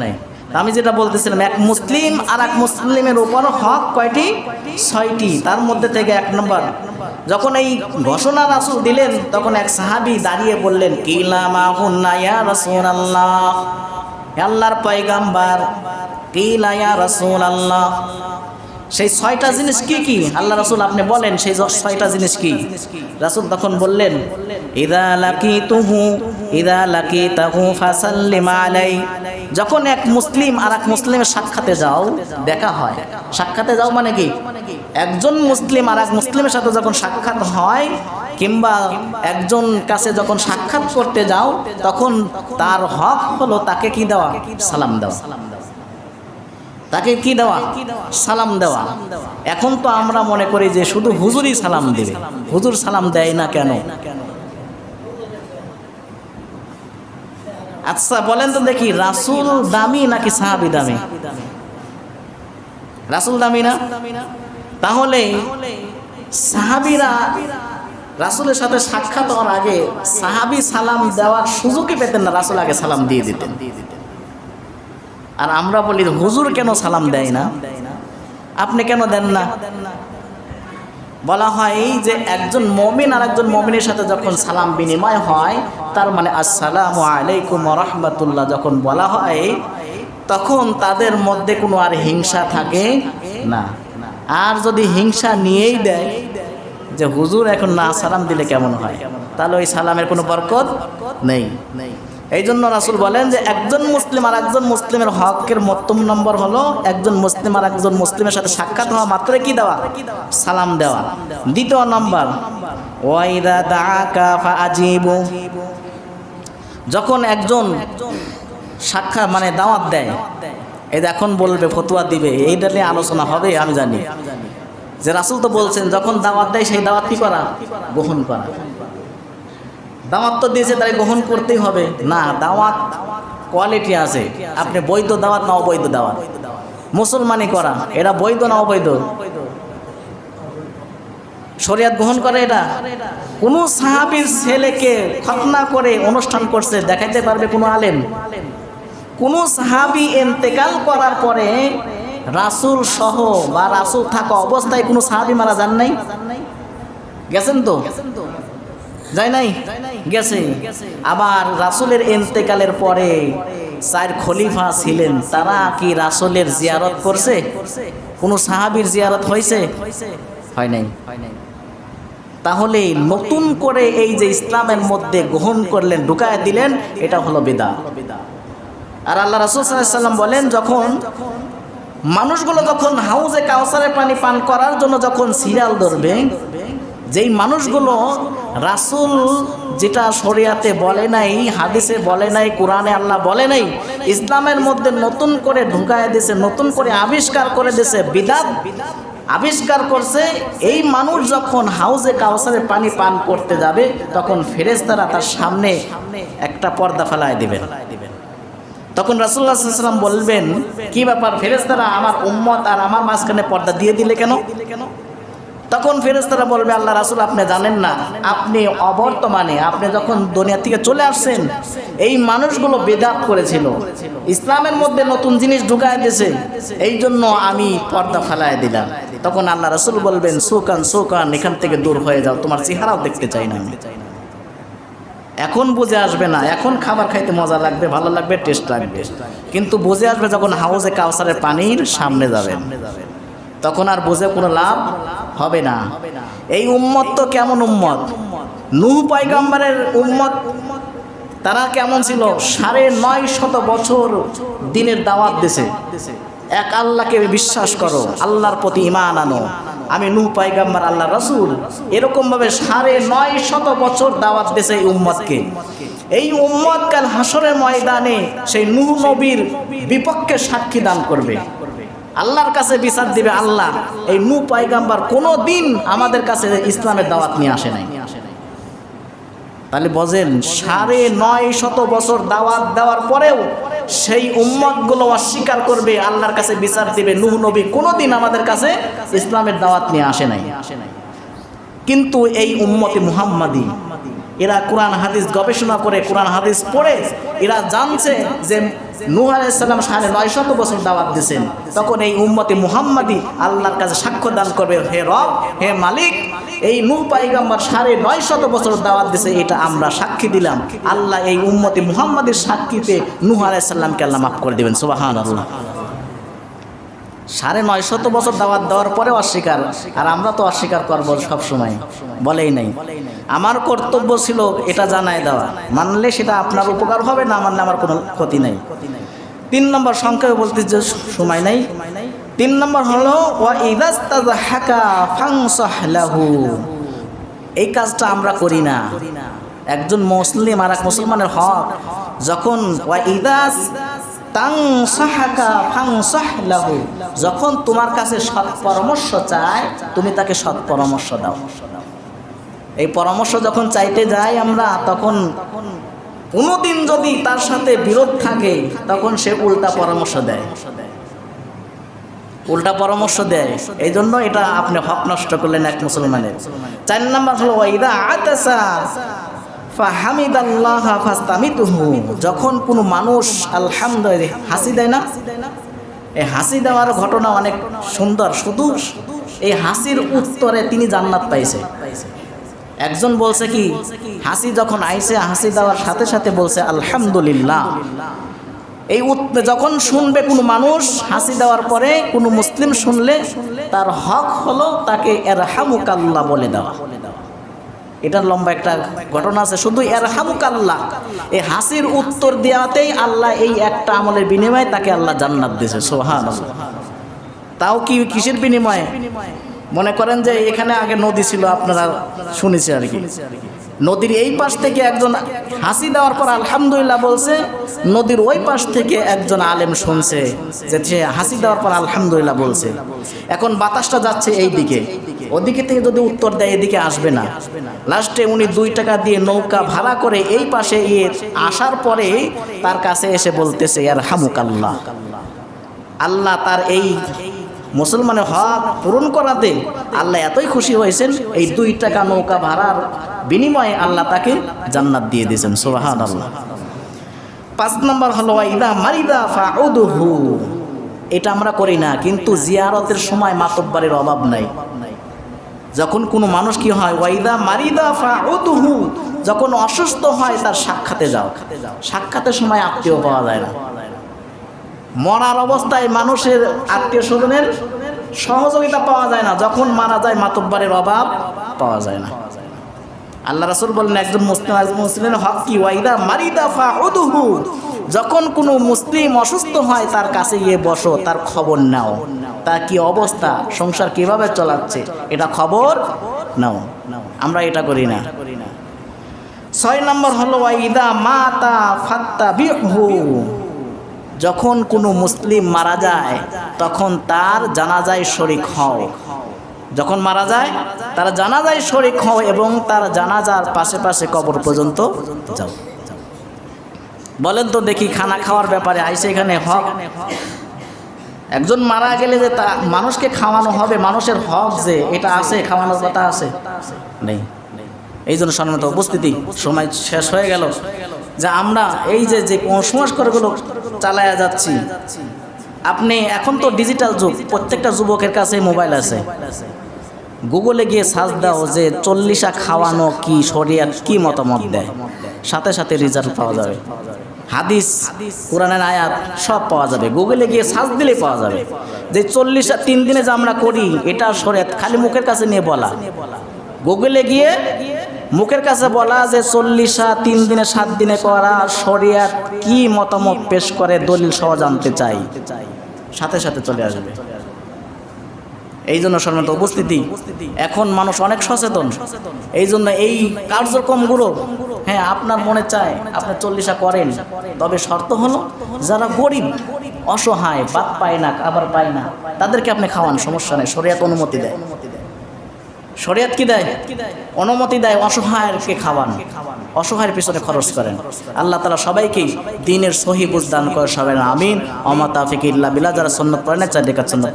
নাই। আমি যেটা বলতেছিলাম, এক মুসলিম আর এক মুসলিমের উপর হক কয়টি? ছয়টি। তার মধ্যে থেকে এক নম্বর। যখন এই ঘোষণা রাসুল দিলেন, তখন এক সাহাবি দাঁড়িয়ে বললেন কিলামা হুন্না রাসূলুল্লাহ? হে আল্লাহর পয়গাম্বার রাসূলুল্লাহ? সেই ছয়টা জিনিস কি কি? আল্লাহ রাসুল আপনি বলেন, সেই ছয়টা জিনিস কি? রাসুল তখন বললেন, ইদা লাকি তুহু ইদা লাকি তাহু ফাসাল্লিম আলাই যখন এক মুসলিম আর এক মুসলিমের সাক্ষাতে যাও, দেখা হয়। সাক্ষাতে যাও মানে কি? একজন মুসলিম আর এক মুসলিমের সাথে যখন সাক্ষাৎ হয়, কিংবা একজন কাছে যখন সাক্ষাৎ করতে যাও, তখন তার হক হলো তাকে কি দেওয়া? সালাম দেওয়া। তাকে কি দেওয়া? সালাম দেওয়া। এখন তো আমরা মনে করি যে শুধু হুজুরই সালাম দেবে। হুজুর সালাম দেয় না কেন? আচ্ছা বলেন তো দেখি, রাসুল দামি নাকি সাহাবি দামি? রাসুল দামি না? তাহলে সাহাবিরা রাসুলের সাথে সাক্ষাৎ হওয়ার আগে সাহাবি সালাম দেওয়ার সুযোগই পেতেন না, রাসুল আগে সালাম দিয়ে দিতেন। আর আমরা বলি, হুজুর কেন সালাম দেয় না? আপনি কেন দেন না? বলা হয় যে একজন মমিন আর একজন মমিনের সাথে যখন সালাম বিনিময় হয় তার মানে আসসালামু আলাইকুম রহমতুল্লাহ যখন বলা হয়, তখন তাদের মধ্যে কোনো আর হিংসা থাকে না। আর যদি হিংসা নিয়েই দেয় যে হুজুর এখন না সালাম দিলে কেমন হয়? তাহলে ওই সালামের কোনো বরকত নেই। এই জন্য রাসুল বলেন যে একজন মুসলিম আর একজন মুসলিমের হকের মধ্যম নম্বর হলো একজন মুসলিম আর একজন মুসলিমের সাথে সাক্ষাৎ হওয়া মাত্র কি দেওয়া? সালাম দেওয়া। দ্বিতীয় নম্বর ওয়াইদা ফা আজিবু যখন একজন সাক্ষাৎ মানে দাওয়াত দেয় এই এখন বলবে, ফতুয়া দিবে, এইটা নিয়ে আলোচনা হবে, আমি জানি। যে রাসুল তো বলছেন, যখন দাওয়াত দেয়, সেই দাওয়াত কি করা? গ্রহণ করা। দাওয়াত তো দিয়েছে তাই গ্রহণ করতেই হবে। না, দাওয়াত কোয়ালিটি আছে। আপনি বৈধ দাওয়াত না অবৈধ দাওয়াত। মুসলমানি করা। এটা বৈধ না অবৈধ? শরিয়াত গ্রহণ করে এটা? কোন সাহাবির ছেলেকে খতনা করে অনুষ্ঠান করছে, দেখাইতে পারবে কোনো আলেম? কোন সাহাবি এন্তেকাল করার পরে রাসুল সহ বা রাসুল থাকা অবস্থায় কোনো সাহাবি মারা যান নাই? গেছেন তো? যায় নাই? গেছে। আবার রাসুলের এন্তেকালের পরে চার খলিফা ছিলেন, তারা কি রাসুলের জিয়ারত করছে? কোনো সাহাবির জিয়ারত হয়েছে হয় নাই হয় নাই। তাহলে নতুন করে এই যে ইসলামের মধ্যে গ্রহণ করলেন, ঢুকায় দিলেন, এটা হলো বেদা। আর আল্লাহ রাসুল সাল্লাম বলেন, যখন মানুষগুলো যখন হাউজে কাউসারের পানি পান করার জন্য যখন সিরিয়াল ধরবে, যেই মানুষগুলো রাসুল যেটা শরিয়াতে বলে নাই, হাদিসে বলে নাই, কোরআনে আল্লাহ বলে নাই, ইসলামের মধ্যে নতুন করে ঢুকায় দিছে নতুন করে আবিষ্কার করে দিছে বিদাত আবিষ্কার করছে, এই মানুষ যখন হাউজে কাউসারে পানি পান করতে যাবে, তখন ফেরেশতারা তার সামনে একটা পর্দা ফেলায় দিবেন। তখন রাসুল্লাহ সাল্লাম বলবেন, কি ব্যাপার ফেরেস্তারা আমার উম্মত আর আমার মাঝখানে পর্দা দিয়ে দিলে কেন? তখন ফেরেশতারা বলবে, আল্লাহ রাসুল, আপনি জানেন না। আপনি অবর্তমানে, আপনি যখন দুনিয়া থেকে চলে আসছেন, এই মানুষগুলো বেদাত করেছিল। ইসলামের মধ্যে নতুন জিনিস ঢুকায় দিয়েছে। এই জন্য আমি পর্দা ফেলায় দিলাম। তখন আল্লাহ রাসুল বলবেন, সুকান সুকান, এখান থেকে দূর হয়ে যাও, তোমার চেহারাও দেখতে চাই না এখন বুঝে আসবে না, এখন খাবার খাইতে মজা লাগবে, ভালো লাগবে টেস্ট লাগবে। কিন্তু বুঝে আসবে যখন হাউজে কাউসারের পানির সামনে যাবেন। তখন আর বুঝে কোনো লাভ হবে না। এই উম্মত তো কেমন উম্মত? নূহ পাইগাম্বারের উম্মত তারা কেমন ছিল? সাড়ে নয় শত বছর দিনের দাওয়াত দিছে। এক আল্লাহকে বিশ্বাস করো, আল্লাহর প্রতি ইমান আনো। আমি নূহ পাইগাম্বার আল্লাহ রসুল। এরকমভাবে সাড়ে নয় শত বছর দাওয়াত দিছে এই উম্মতকে। এই উম্মত কাল হাসরের ময়দানে সেই নূহ নবীর বিপক্ষে সাক্ষী দান করবে। আল্লাহর কাছে বিচার দিবে আল্লাহ। এই নু পাইগাম্বার কোনো দিন আমাদের কাছে ইসলামের দাওয়াত নিয়ে আসে নাই। তাহলে বোঝেন, সাড়ে নয় শত বছর দাওয়াত দেওয়ার পরেও সেই উম্মতগুলো অস্বীকার করবে, আল্লাহর কাছে বিচার দিবে নূহ নবী কোনোদিন আমাদের কাছে ইসলামের দাওয়াত নিয়ে আসে নাই। কিন্তু এই উম্মতে মুহাম্মাদি, এরা কোরআন হাদিস গবেষণা করে, কোরআন হাদিস পড়ে, এরা জানছে যে নূহ আলাইসাল্লাম সাড়ে নয় শত বছর দাওয়াত দিয়েছেন। তখন এই উম্মতে মুহাম্মাদি আল্লাহর কাছে সাক্ষ্য দান করবে, হে রব, হে মালিক, এই নূহ পাইগাম্বার সাড়ে নয় শত বছর দাওয়াত দিছে এটা আমরা সাক্ষী দিলাম। আল্লাহ এই উম্মতে মুহাম্মাদের সাক্ষীতে নূহ আলাইসাল্লামকে আল্লাহ মাফ করে দেবেন। সুবাহান আল্লাহ সাড়ে নয় শত বছর দাওয়াত দেওয়ার পরে অস্বীকার। আর আমরা তো অস্বীকার করব সব সময় বলেই নাই। আমার কর্তব্য ছিল এটা জানায় দেওয়া। মানলে সেটা আপনার উপকার হবে, না মানলে আমার কোনো ক্ষতি নেই। তিন নম্বর সংখ্যায় বলতে যে সময় নাই। তিন নম্বর হলো এই কাজটা আমরা করি না। একজন মুসলিম আর এক মুসলমানের হক। যখন যখন তোমার কাছে সৎ পরামর্শ চায়, তুমি তাকে সৎ পরামর্শ দাও। এই পরামর্শ যখন চাইতে যাই আমরা, তখন কোনোদিন যদি তার সাথে বিরোধ থাকে, তখন সে উল্টা পরামর্শ দেয়। উল্টা পরামর্শ দেয়। এই জন্য এটা আপনি হক নষ্ট করলেন এক মুসলমানের। চার নম্বর হলো ফাস্তামিতুহু। যখন কোনো মানুষ আলহামদুলিল্লাহ হাসি দেয় না এই হাসি দেওয়ার ঘটনা অনেক সুন্দর। শুধু এই হাসির উত্তরে তিনি জান্নাত পাইছে। একজন বলছে কি, হাসি যখন আইছে, হাসি দেওয়ার সাথে সাথে বলছে আলহামদুলিল্লাহ। এই যখন শুনবে কোনো মানুষ হাসি দেওয়ার পরে কোনো মুসলিম শুনলে, তার হক হলো তাকে এরহামুকাল্লাহ বলে দেওয়া। এটার লম্বা একটা ঘটনা আছে। শুধু এর হামুক এরহামুকাল্লাহ, এই হাসির উত্তর দেওয়াতেই আল্লাহ এই একটা আমলের বিনিময়ে তাকে আল্লাহ জান্নাত দিয়েছে সোহান তাও কি কিসের বিনিময়ে? মনে করেন যে এখানে আগে নদী ছিল, আপনারা শুনেছি আর কি। নদীর এই পাশ থেকে একজন হাসি দেওয়ার পর আলহামদুলিল্লাহ বলছে, নদীর ওই পাশ থেকে একজন আলেম শুনছে যে সে হাসি দেওয়ার পর আলহামদুলিল্লাহ বলছে। এখন বাতাসটা যাচ্ছে এই দিকে। ওদিকে থেকে যদি উত্তর দেয়, এদিকে আসবে না। লাস্টে উনি দুই টাকা দিয়ে নৌকা ভাড়া করে এই পাশে ইয়ে আসার পরে তার কাছে এসে বলতেছে আর হামুক আল্লাহ আল্লাহ তার এই মুসলমানের হক পূরণ করাতে আল্লাহ এতই খুশি হয়েছেন, এই দুই টাকা নৌকা ভাড়ার বিনিময়ে আল্লাহ তাকে জান্নাত দিয়ে দিয়েছেন সোহান আল্লাহ পাঁচ নম্বর হলো ইদা মারিদা ফাউদুহু। এটা আমরা করি না, কিন্তু জিয়ারতের সময় মাতব্বারের অভাব নাই। যখন কোনো মানুষ কি হয়, ওয়াইদা মারিদা ফাউদুহু যখন অসুস্থ হয় তার সাক্ষাতে যাও। সাক্ষাতের সময় আত্মীয় পাওয়া যায় না। মরার অবস্থায় মানুষের আত্মীয় স্বজনের সহযোগিতা পাওয়া যায় না। যখন মারা যায়, মাতব্বারের অভাব পাওয়া যায় না। আল্লাহ রাসুল বললেন একজন মুসলিম মুসলিমের হক কি? ওয়াইদা মারিদা ফাউদুহু যখন কোনো মুসলিম অসুস্থ হয়, তার কাছে গিয়ে বসো, তার খবর নাও। তার কি অবস্থা? সংসার কীভাবে চলাচ্ছে? এটা খবর নাও। আমরা এটা করি না। ছয় নম্বর হলো, ওয়াইদা মাতা ফাত্তা বিহু যখন কোনো মুসলিম মারা যায়, তখন তার জানাজায় শরিক হও। যখন মারা যায়, তার জানাজায় শরিক হও এবং তার জানাজার পাশে পাশে কবর পর্যন্ত যাও। বলেন তো দেখি খানা খাওয়ার ব্যাপারে, আইসে এখানে হক। একজন মারা গেলে যে তা মানুষকে খাওয়ানো হবে, মানুষের হক যে, এটা আছে, খাওয়ানোর কথা আছে। নেই। এই জন্য সম্মানিত উপস্থিতি, সময় শেষ হয়ে গেল। যে আমরা এই যে যে কুসংস্কারগুলো চালায়া যাচ্ছি, আপনি এখন তো ডিজিটাল যুগ, প্রত্যেকটা যুবকের কাছে মোবাইল আছে। গুগলে গিয়ে সার্চ দাও যে চল্লিশা খাওয়ানো কি, শরিয়াত কি মতামত দেয়? সাথে সাথে রেজাল্ট পাওয়া যাবে। হাদিস, কোরআনের আয়াত সব পাওয়া যাবে। গুগলে গিয়ে সার্চ দিলে পাওয়া যাবে। যে চল্লিশা তিন দিনে যে আমরা করি, এটা শরিয়াত খালি মুখের কাছে নিয়ে বলা। গুগলে গিয়ে মুখের কাছে বলা যে চল্লিশা তিন দিনে, সাত দিনে করা শরিয়াত কি মতামত পেশ করে, দলিল সহ জানতে চাই। সাথে সাথে চলে আসবে। এই জন্য সম্মানিত উপস্থিতি, এখন মানুষ অনেক সচেতন। এই জন্য এই কার্যক্রমগুলো হ্যাঁ আপনার মনে চায় আপনি চল্লিশা করেন, তবে শর্ত হলো যারা গরিব, অসহায় বাদ পায় না, আবার পায় না, তাদেরকে আপনি খাওয়ান, সমস্যা নেই, শরিয়াত অনুমতি দেয়। শরিয়াত কি দেয়? অনুমতি দেয় অসহায়কে খাওয়ান, অসহায়ের পিছনে খরচ করেন। আল্লাহ তালা সবাইকেই দিনের সহি বুঝ দান করে সবাই আমিন। অমাতাফিক ইল্লা বিলা যারা সন্ন্যত চার রেখা সন্ন্যত